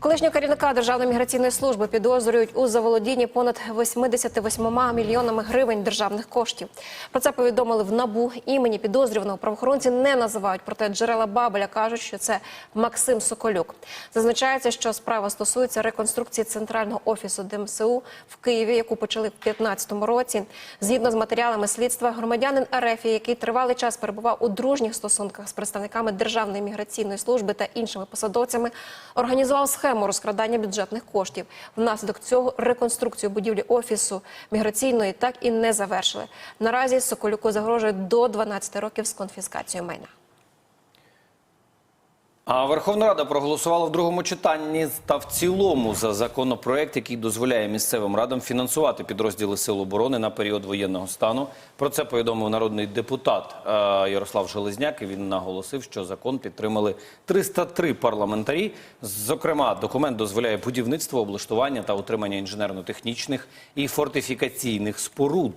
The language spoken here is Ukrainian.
Колишнього керівника Державної міграційної служби підозрюють у заволодінні понад 88 мільйонами гривень державних коштів. Про це повідомили в НАБУ. Імені підозрюваного правоохоронці не називають. Проте джерела Бабеля кажуть, що це Максим Соколюк. Зазначається, що справа стосується реконструкції центрального офісу ДМСУ в Києві, яку почали в 2015 році. Згідно з матеріалами слідства, громадянин РФ, який тривалий час перебував у дружніх стосунках з представниками Державної міграційної служби та іншими посадовцями, організував схему розкрадання бюджетних коштів. Внаслідок цього реконструкцію будівлі офісу міграційної так і не завершили. Наразі Соколюку загрожує до 12 років з конфіскацією майна. А Верховна Рада проголосувала в другому читанні та в цілому за законопроект, який дозволяє місцевим радам фінансувати підрозділи Сил оборони на період воєнного стану. Про це повідомив народний депутат е, Ярослав Железняк. Він наголосив, що закон підтримали 303 парламентарі. Зокрема, документ дозволяє будівництво, облаштування та утримання інженерно-технічних і фортифікаційних споруд